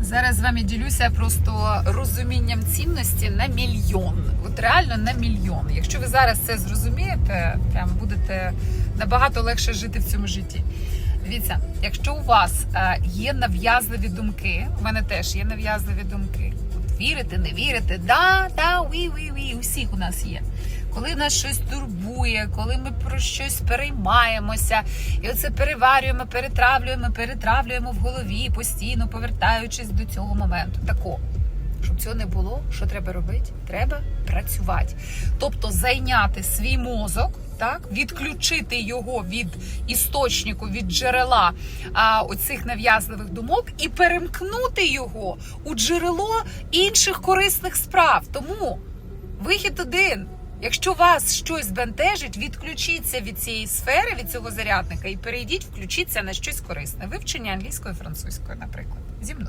Зараз з вами ділюся просто розумінням цінності на мільйон. От реально на мільйон. Якщо ви зараз це зрозумієте, прям будете набагато легше жити в цьому житті. Дивіться, якщо у вас е, є нав'язливі думки, у мене теж є нав'язливі думки. От вірите, не вірите, да, да, уі, уі, уі, усіх у нас є. Коли нас щось турбує, коли ми про щось переймаємося, і оце переварюємо, перетравлюємо, перетравлюємо в голові, постійно повертаючись до цього моменту. Тако. Щоб цього не було, що треба робити? Треба працювати. Тобто зайняти свій мозок, так, відключити його від істочнику, від джерела а, оцих нав'язливих думок і перемкнути його у джерело інших корисних справ. Тому вихід один. Якщо вас щось бентежить, відключіться від цієї сфери, від цього зарядника і перейдіть, включіться на щось корисне. Вивчення англійської, французької, наприклад, зі мною.